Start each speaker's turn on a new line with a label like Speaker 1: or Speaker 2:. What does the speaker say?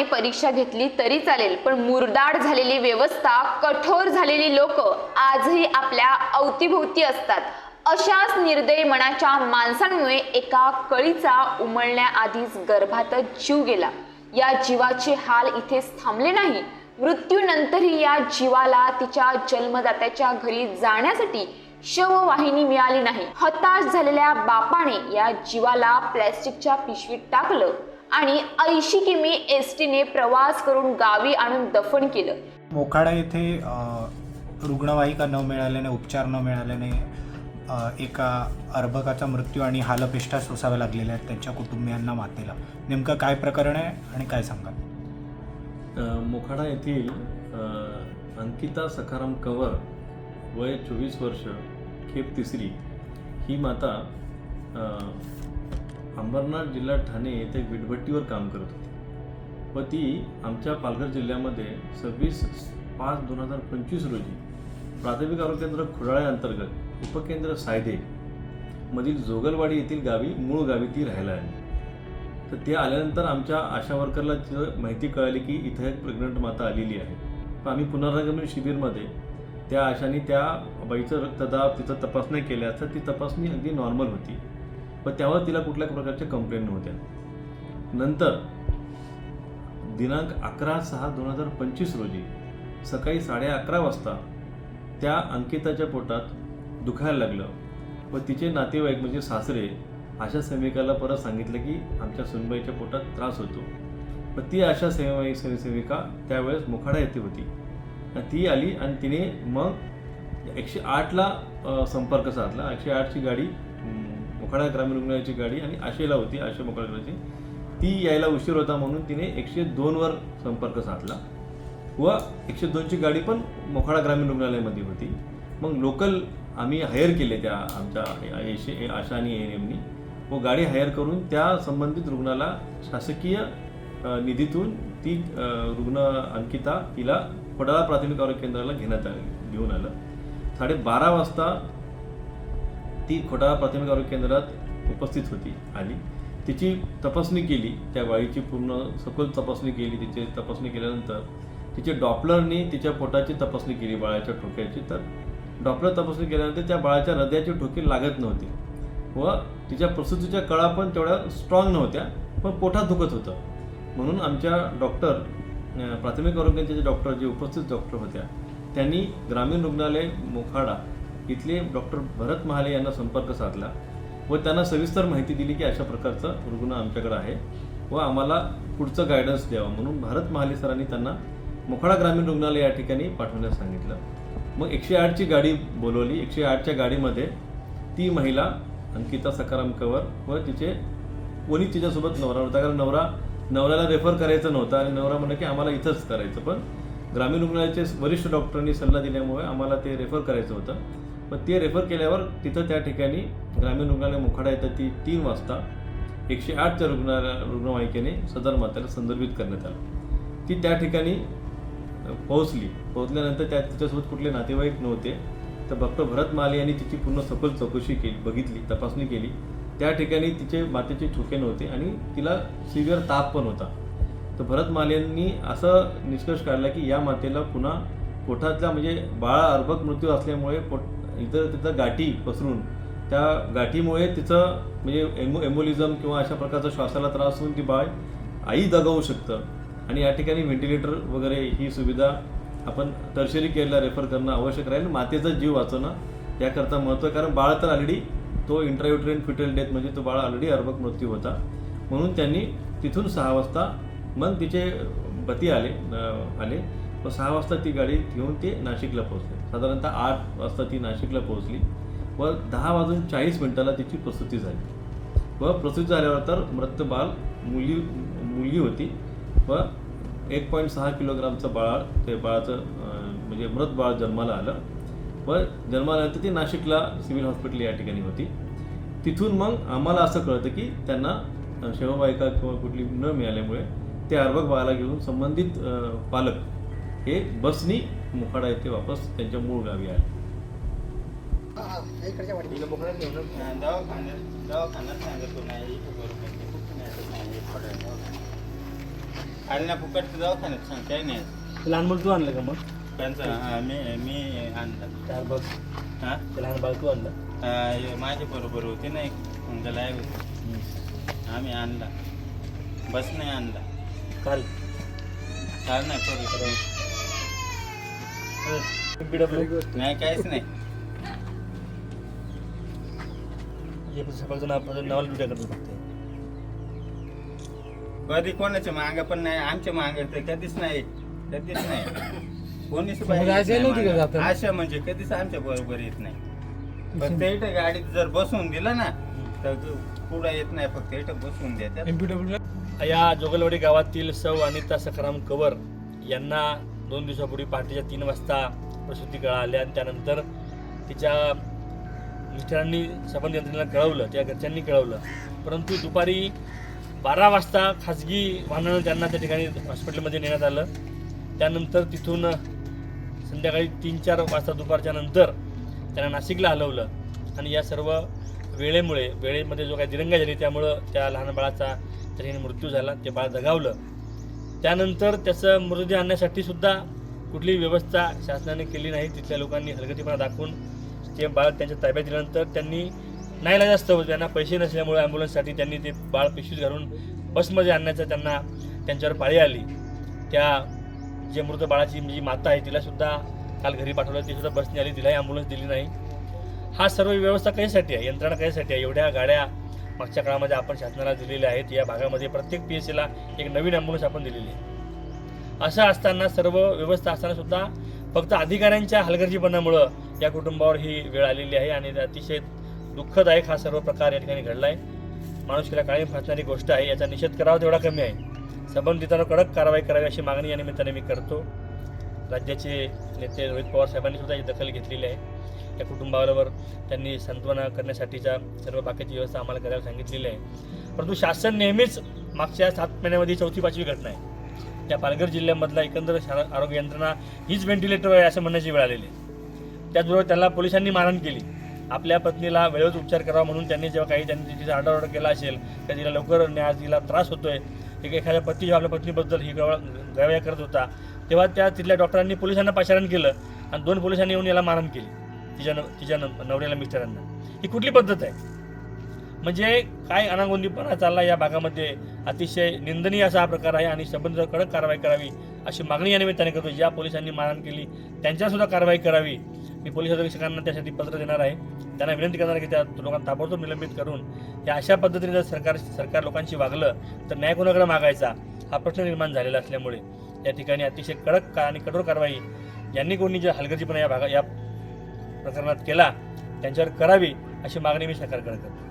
Speaker 1: मानाने परीक्षा घेतली तरी चालेल पण मुरदाड झालेली व्यवस्था कठोर झालेली लोक आजही आपल्या अवतीभोवती असतात. अशाच निर्दयी मनाच्या माणसांमुळे एका कळीचा उमळण्याआधीच गर्भातच जीव गेला. या जीवाचे हाल इथेच थांबले नाही. मृत्यूनंतरही या जीवाला तिच्या जन्मदात्याच्या घरी जाण्यासाठी शववाहिनी मिळाली नाही. हताश झालेल्या बापाने या जीवाला प्लॅस्टिकच्या पिशवीत टाकलं. आणि ऐंशी किमी एस टीने प्रवास करून गावी आणून दफन केलं.
Speaker 2: मोखाडा येथे रुग्णवाहिका न मिळाल्याने उपचार न मिळाल्याने एका अर्भकाचा मृत्यू आणि हालपेष्टा सोसाव्या लागलेल्या आहेत त्यांच्या कुटुंबियांना मातेला. नेमकं काय प्रकरण आहे आणि काय सांगाल?
Speaker 3: अ, मोखाडा येथील अ, अंकिता सखाराम कंवर वय चोवीस वर्ष खेप तिसरी ही माता अ, अंबरनाथ जिल्हा ठाणे येथे विटभट्टीवर काम करत होती. व ती आमच्या पालघर जिल्ह्यामध्ये सव्वीस पाच दोन हजार पंचवीस रोजी प्राथमिक आरोग्य केंद्र खुडाळे अंतर्गत उपकेंद्र सायदे मधील जोगलवाडी येथील गावी मूळ गावी ती राहायला आली. तर ते आल्यानंतर आमच्या आशा वर्करला तिथं माहिती कळाली की इथं एक प्रेग्नंट माता आलेली आहे. आम्ही पुनरागमन शिबिरमध्ये त्या आशाने त्या बाईचं रक्तदाब तिथं तपासण्या केल्या असता ती तपासणी अगदी नॉर्मल होती. पण त्यावर तिला कुठल्या प्रकारच्या कंप्लेंट नव्हत्या. नंतर दिनांक अकरा सहा दोन हजार पंचवीस रोजी सकाळी साडे अकरा वाजता त्या अंकिताच्या पोटात दुखायला लागलं. व तिचे नातेवाईक म्हणजे सासरे आशा सेविकाला परत सांगितलं की आमच्या सुनबाईच्या पोटात त्रास होतो. पण ती आशा सेवाई सेविका त्यावेळेस मोखाडा येथे होती. ती आली आणि तिने मग एकशे आठला संपर्क साधला. एकशे आठची गाडी मोखाडा ग्रामीण रुग्णालयाची गाडी आणि आशेला होती आशे मोखाड्याची ती यायला उशीर होता म्हणून तिने एकशे दोनवर संपर्क साधला. व एकशे दोनची गाडी पण मोखाडा ग्रामीण रुग्णालयामध्ये होती. मग लोकल आम्ही हायर केले त्या आमच्या एशे आशा आणि ए एन एमनी व गाडी हायर करून त्या संबंधित रुग्णाला शासकीय निधीतून ती रुग्ण अंकिता तिला खोडाळा प्राथमिक आरोग्य केंद्राला घेण्यात आली घेऊन आलं. साडेबारा वाजता ती खोटा प्राथमिक आरोग्य केंद्रात उपस्थित होती. आली तिची तपासणी केली त्या बाळीची पूर्ण सखोल तपासणी केली तिची तपासणी केल्यानंतर तिच्या डॉपलरने तिच्या पोटाची तपासणी केली बाळाच्या ठोक्याची. तर डॉपलर तपासणी केल्यानंतर त्या बाळाच्या हृदयाची ठोकी लागत नव्हती. व तिच्या प्रसूतीच्या कळा पण तेवढ्या स्ट्रॉंग नव्हत्या पण पोटात दुखत होतं. म्हणून आमच्या डॉक्टर प्राथमिक आरोग्याचे जे डॉक्टर जे उपस्थित डॉक्टर होत्या त्यांनी ग्रामीण रुग्णालय मोखाडा इथले डॉक्टर भरत महाले यांना संपर्क साधला व त्यांना सविस्तर माहिती दिली की अशा प्रकारचं रुग्ण आमच्याकडे आहे व आम्हाला पुढचं गायडन्स द्यावं म्हणून भारत महाले सरांनी त्यांना मोखाडा ग्रामीण रुग्णालय या ठिकाणी पाठवण्यास सांगितलं. मग एकशे आठची गाडी बोलवली. एकशे आठच्या गाडीमध्ये ती महिला अंकिता सकाराम कवर व तिचे कोणी तिच्यासोबत नवरा होता. कारण नवरा नवऱ्याला रेफर करायचं नव्हतं आणि नवरा म्हणलं की आम्हाला इथंच करायचं. पण ग्रामीण रुग्णालयाचे वरिष्ठ डॉक्टरांनी सल्ला दिल्यामुळे आम्हाला ते रेफर करायचं होतं. मग ते रेफर केल्यावर तिथं त्या ठिकाणी ग्रामीण रुग्णालय मुखाडा येतं. ती तीन वाजता एकशे आठच्या रुग्णालया रुग्णवाहिकेने सदर मातेला संदर्भित करण्यात आलं. ती त्या ठिकाणी पोहोचली. पोहोचल्यानंतर त्या तिच्यासोबत कुठले नातेवाईक नव्हते. तर डॉक्टर भरत माले यांनी तिची पूर्ण सखोल चौकशी केली बघितली तपासणी केली. त्या ठिकाणी तिचे मातेचे ठोके नव्हते आणि तिला सिव्हिअर ताप पण होता. तर भरत मालेंनी असं निष्कर्ष काढला की या मातेला पुन्हा पोटातला म्हणजे बाळा अर्भक मृत्यू असल्यामुळे पोट इथं तिथं गाठी पसरून त्या गाठीमुळे तिचं म्हणजे एमो एम्बोलिझम किंवा अशा प्रकारचा श्वासाला त्रास होऊन ती बाळ आई दगावू शकतं. आणि या ठिकाणी व्हेंटिलेटर वगैरे ही सुविधा आपण टर्शरी केअरला रेफर करणं आवश्यक राहील. मातेचा जीव वाचवणं याकरता महत्त्व कारण बाळ तर ऑलरेडी तो इंट्रायुट्रेन फिटल डेथ म्हणजे तो बाळ ऑलरेडी अर्भक मृत्यू होता. म्हणून त्यांनी तिथून सहा वाजता मग तिचे पती आले आले. व सहा वाजता ती गाडी घेऊन ते नाशिकला पोहोचले. साधारणतः आठ वाजता ती नाशिकला पोहोचली व दहा वाजून चाळीस मिनिटाला तिची प्रसूती झाली. व प्रसूती झाल्यावर तर मृत बाळ मुली मुलगी होती व एक पॉईंट सहा किलोग्रामचं बाळ ते बाळाचं म्हणजे मृत बाळ जन्माला आलं. व जन्माल्यानंतर ती नाशिकला सिव्हिल हॉस्पिटल या ठिकाणी होती. तिथून मग आम्हाला असं कळतं की त्यांना शेवबायका किंवा कुठली न मिळाल्यामुळे ते अर्भक बाळाला घेऊन संबंधित पालक हे बसनी मुखाडा येथे वापस त्यांच्या मूळ गावी आले.
Speaker 4: दवाखान्यात दवाखान्यात सांगतो नाही ना फुकट दवाखान्यात
Speaker 5: लहान मुलं तू आणलं का मग?
Speaker 4: त्यांचं हा, मी मी आणलं.
Speaker 5: चार बघ
Speaker 4: हा?
Speaker 5: ते लहान बाळ तू आणलं?
Speaker 4: हा, हे माझ्या बरोबर होती ना एक मंगला आहे होती. आम्ही आणला. बस नाही आणला.
Speaker 5: काल?
Speaker 4: चाल नाही करू
Speaker 5: बीडब्ल्यू
Speaker 4: नाही काहीच नाही.
Speaker 5: पण सकाळचं नाव नावाला विचार करतो फक्त.
Speaker 4: कधी कोणाच्या माग पण नाही आमच्या माग तर कधीच नाही कधीच नाही. कोणीच
Speaker 6: आशा?
Speaker 4: आशा म्हणजे कधीच आमच्या बरोबर येत नाही. फक्त इथं गाडीत जर बसवून दिलं ना तर पुढे येत नाही फक्त इथं बसवून
Speaker 6: एमपीडब्ल्यू
Speaker 5: या जोगलवाडी गावातील सौ अनिता सखाराम कवर यांना दोन दिवसापूर्वी पहाटेच्या तीन वाजता प्रसूती कळा आल्या आणि त्यानंतर तिच्या मिस्टरांनी संबंध यंत्रणेला कळवलं त्या घरच्यांनी कळवलं. परंतु दुपारी बारा वाजता खाजगी वाहनानं त्यांना त्या ठिकाणी हॉस्पिटलमध्ये नेण्यात आलं. त्यानंतर तिथून संध्याकाळी तीन चार वाजता दुपारच्या नंतर त्यांना नाशिकला हलवलं. आणि या सर्व वेळेमुळे वेळेमध्ये जो काही दिरंगा झाली त्यामुळं त्या लहान बाळाचा त्या ठिकाणी मृत्यू झाला ते बाळ दगावलं. त्यानंतर त्याचं मृतदेह आणण्यासाठी सुद्धा कुठलीही व्यवस्था शासनाने केली नाही. तिथल्या लोकांनी हलगतीपणा दाखवून ते बाळ त्यांच्या ताब्यात दिल्यानंतर त्यांनी नाही जास्त त्यांना पैसे नसल्यामुळे ॲम्ब्युलन्ससाठी त्यांनी ते बाळ पिशवीत घालून बसमध्ये आणण्याचं त्यांना त्यांच्यावर पाळी आली. त्या जे मृत बाळाची जी माता आहे तिलासुद्धा काल घरी पाठवलं. ती सुद्धा बसने आली तिलाही ॲम्ब्युलन्स दिली नाही. हा सर्व व्यवस्था कशासाठी आहे? यंत्रणा कशासाठी आहे? एवढ्या गाड्या मागच्या काळामध्ये आपण शासनाला दिलेले आहेत. या भागामध्ये प्रत्येक पी एस सीला एक नवीन ॲम्ब्युलन्स आपण दिलेली आहे. असं असताना सर्व व्यवस्था असताना सुद्धा फक्त अधिकाऱ्यांच्या हलगर्जीपणामुळं या कुटुंबावर ही वेळ आलेली आहे आणि अतिशय दुःखदायक हा सर्व प्रकार या ठिकाणी घडला आहे माणुसकीला काळी फासणारी गोष्ट आहे. याचा निषेध करावा तेवढा कमी आहे. संबंधितांना कडक कारवाई करावी अशी मागणी या निमित्ताने मी करतो. राज्याचे नेते रोहित पवार साहेबांनी सुद्धा ही दखल घेतलेली आहे. त्या कुटुंबाबरोबर त्यांनी सांत्वना करण्यासाठीच्या सर्व बाकीची व्यवस्था आम्हाला करायला सांगितलेली आहे. परंतु शासन नेहमीच मागच्या सात महिन्यामध्ये चौथी पाचवी घटना आहे. त्या पालघर जिल्ह्यामधला एकंदर शा- आरोग्य यंत्रणा हीच व्हेंटिलेटर आहे असं म्हणण्याची वेळ आलेली त्याचबरोबर त्याला पोलिसांनी मारहाण केली. आपल्या पत्नीला वेळेत उपचार करावा म्हणून त्यांनी जेव्हा काही त्यांनी तिचा ऑर्डर ऑर्डर केला असेल तर तिला लवकर न्यास तिला त्रास होतोय. एक एखाद्या पती जेव्हा आपल्या पत्नीबद्दल ही गवा गवाया करत होता तेव्हा त्या तिथल्या डॉक्टरांनी पोलिसांना पाचारण केलं आणि दोन पोलिसांनी येऊन याला मारहाण केली. तिच्या न तिच्या नवऱ्याला मिस्टरांना. ही कुठली पद्धत आहे? म्हणजे काय अनागोंदीपणा चालला या भागामध्ये? अतिशय निंदनीय असा हा प्रकार आहे आणि संबंध कडक कारवाई करावी अशी मागणी या निमित्ताने करतो ज्या पोलिसांनी मारहाण केली त्यांच्यासुद्धा कारवाई करावी. मी पोलीस अधीक्षकांना त्यासाठी पत्र देणार आहे. त्यांना विनंती करणार आहे की त्या लोकांना ताबडतोब निलंबित करून या अशा पद्धतीने जर सरकार सरकार लोकांशी वागलं तर न्याय कोणाकडे मागायचा? हा प्रश्न निर्माण झालेला असल्यामुळे. या ठिकाणी अतिशय कडक का आणि कठोर कारवाई यांनी कोणी जे हलगर्जीपणा या भागा या प्रकरणात केला त्यांच्यावर करावी अशी मागणी मी सरकारकडे करतो.